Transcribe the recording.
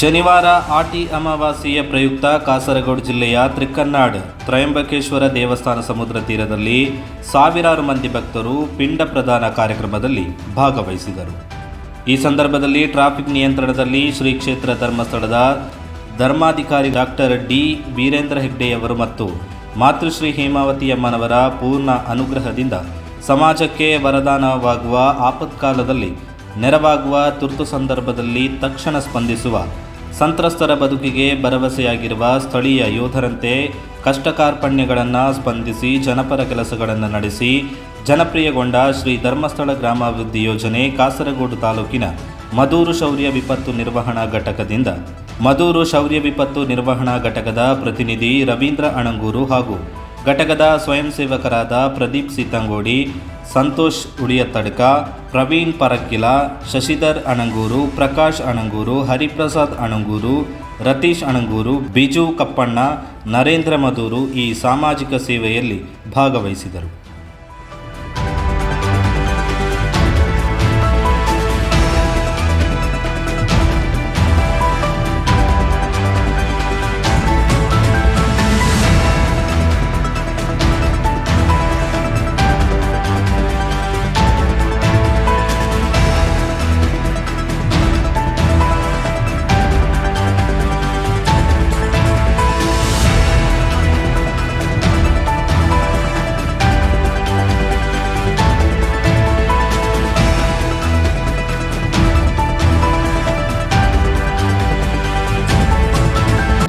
ಶನಿವಾರ ಆಟಿ ಅಮಾವಾಸ್ಯೆಯ ಪ್ರಯುಕ್ತ ಕಾಸರಗೋಡು ಜಿಲ್ಲೆಯ ತ್ರಿಕನ್ನಾಡ್, ತ್ರಯಂಬಕೇಶ್ವರ ದೇವಸ್ಥಾನ ಸಮುದ್ರ ತೀರದಲ್ಲಿ ಸಾವಿರಾರು ಮಂದಿ ಭಕ್ತರು ಪಿಂಡ ಪ್ರದಾನ ಕಾರ್ಯಕ್ರಮದಲ್ಲಿ ಭಾಗವಹಿಸಿದರು. ಈ ಸಂದರ್ಭದಲ್ಲಿ ಟ್ರಾಫಿಕ್ ನಿಯಂತ್ರಣದಲ್ಲಿ ಶ್ರೀ ಕ್ಷೇತ್ರ ಧರ್ಮಸ್ಥಳದ ಧರ್ಮಾಧಿಕಾರಿ ಡಾಕ್ಟರ್ ಡಿ ವೀರೇಂದ್ರ ಹೆಗ್ಡೆಯವರು ಮತ್ತು ಮಾತೃಶ್ರೀ ಹೇಮಾವತಿಯಮ್ಮನವರ ಪೂರ್ಣ ಅನುಗ್ರಹದಿಂದ ಸಮಾಜಕ್ಕೆ ವರದಾನವಾಗುವ ಆಪತ್ಕಾಲದಲ್ಲಿ ನೆರವಾಗುವ ತುರ್ತು ಸಂದರ್ಭದಲ್ಲಿ ತಕ್ಷಣ ಸ್ಪಂದಿಸುವ ಸಂತ್ರಸ್ತರ ಬದುಕಿಗೆ ಭರವಸೆಯಾಗಿರುವ ಸ್ಥಳೀಯ ಯೋಧರಂತೆ ಕಷ್ಟ ಕಾರ್ಪಣ್ಯಗಳನ್ನು ಸ್ಪಂದಿಸಿ ಜನಪರ ಕೆಲಸಗಳನ್ನು ನಡೆಸಿ ಜನಪ್ರಿಯಗೊಂಡ ಶ್ರೀ ಧರ್ಮಸ್ಥಳ ಗ್ರಾಮಾಭಿವೃದ್ಧಿ ಯೋಜನೆ ಕಾಸರಗೋಡು ತಾಲೂಕಿನ ಮದೂರು ಶೌರ್ಯ ವಿಪತ್ತು ನಿರ್ವಹಣಾ ಘಟಕದಿಂದ. ಮದೂರು ಶೌರ್ಯ ವಿಪತ್ತು ನಿರ್ವಹಣಾ ಘಟಕದ ಪ್ರತಿನಿಧಿ ರವೀಂದ್ರ ಅಣಂಗೂರು ಹಾಗೂ ಘಟಕದ ಸ್ವಯಂ ಸೇವಕರಾದ ಪ್ರದೀಪ್ ಸೀತಂಗೋಡಿ, ಸಂತೋಷ್ ಉಡಿಯತ್ತಡ್ಕ ಪ್ರವೀಣ್ ಪರಕ್ಕಿಲ, ಶಶಿಧರ್ ಅಣಂಗೂರು, ಪ್ರಕಾಶ್ ಅಣಂಗೂರು, ಹರಿಪ್ರಸಾದ್ ಅಣಂಗೂರು, ರತೀಶ್ ಅಣಂಗೂರು, ಬಿಜು ಕಪ್ಪಣ್ಣ, ನರೇಂದ್ರ ಮಧೂರು ಈ ಸಾಮಾಜಿಕ ಸೇವೆಯಲ್ಲಿ ಭಾಗವಹಿಸಿದರು.